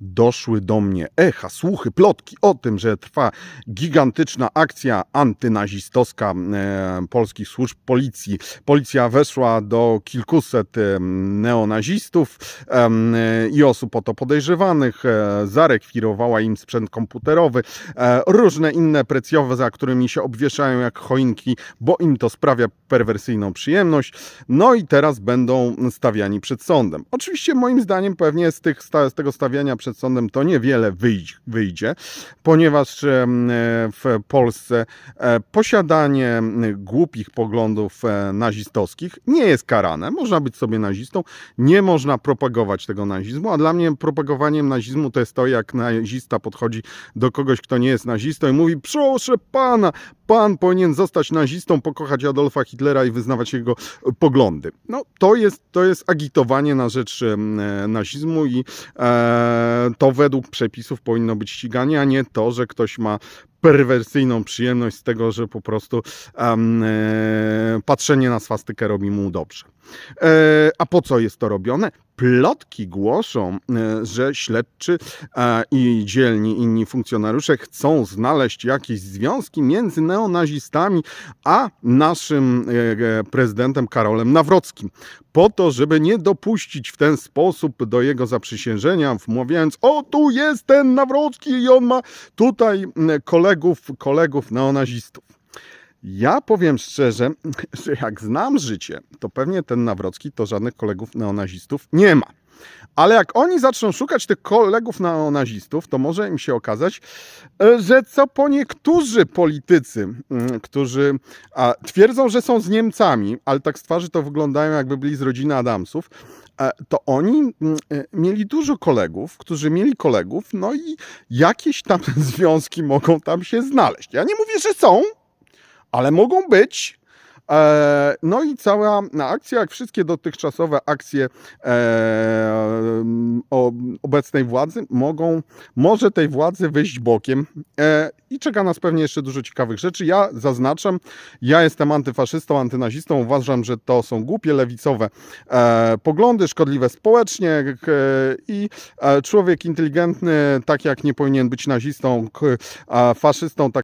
doszły do mnie echa, słuchy, plotki o tym, że trwa gigantyczna akcja antynazistowska e, polskich służb policji. Policja weszła do kilkuset e, neonazistów e, i osób o to podejrzewanych, zarekwirowała im sprzęt komputerowy, różne inne precjowe, za którymi się obwieszają jak choinki, bo im to sprawia perwersyjną przyjemność. No i teraz będą stawiani przed sądem. Oczywiście moim zdaniem pewnie z, tych, z tego stawiania przed sądem to niewiele wyjdzie, ponieważ e, w Polsce e, posiadanie głupich poglądów e, nazistowskich nie jest karane. Można być sobie nazistą, nie można propagować tego nazizmu, a dla mnie propagowaniem nazizmu to jest to, jak nazista podchodzi do kogoś, kto nie jest nazistą i mówi, proszę pana, pan powinien zostać nazistą, pokochać Adolfa Hitlera i wyznawać jego poglądy. No, to jest, to jest agitowanie na rzecz nazizmu i e, to według przepisów powinno być ściganie, a nie to, że ktoś ma perwersyjną przyjemność z tego, że po prostu em, e, patrzenie na swastykę robi mu dobrze. E, a po co jest to robione? Plotki głoszą, e, że śledczy e, i dzielni inni funkcjonariusze chcą znaleźć jakieś związki między neonazistami a naszym e, e, prezydentem Karolem Nawrockim. Po to, żeby nie dopuścić w ten sposób do jego zaprzysiężenia, wmawiając, o tu jest ten Nawrocki i on ma tutaj mm, kolegów, kolegów neonazistów. Ja powiem szczerze, że jak znam życie, to pewnie ten Nawrocki to żadnych kolegów neonazistów nie ma. Ale jak oni zaczną szukać tych kolegów neonazistów, to może im się okazać, e, że co po niektórzy politycy, mm, którzy twierdzą, że są z Niemcami, ale tak z twarzy to wyglądają jakby byli z rodziny Adamsów, e, to oni mm, e, mieli dużo kolegów, którzy mieli kolegów, no i jakieś tam związki mogą tam się znaleźć. Ja nie mówię, że są, ale mogą być. E, No i cała akcja, jak wszystkie dotychczasowe akcje e, o obecnej władzy, mogą, może tej władzy wyjść bokiem e, i czeka nas pewnie jeszcze dużo ciekawych rzeczy. Ja zaznaczam, ja jestem antyfaszystą, antynazistą, uważam, że to są głupie lewicowe poglądy, szkodliwe społecznie i człowiek inteligentny, tak jak nie powinien być nazistą, faszystą, tak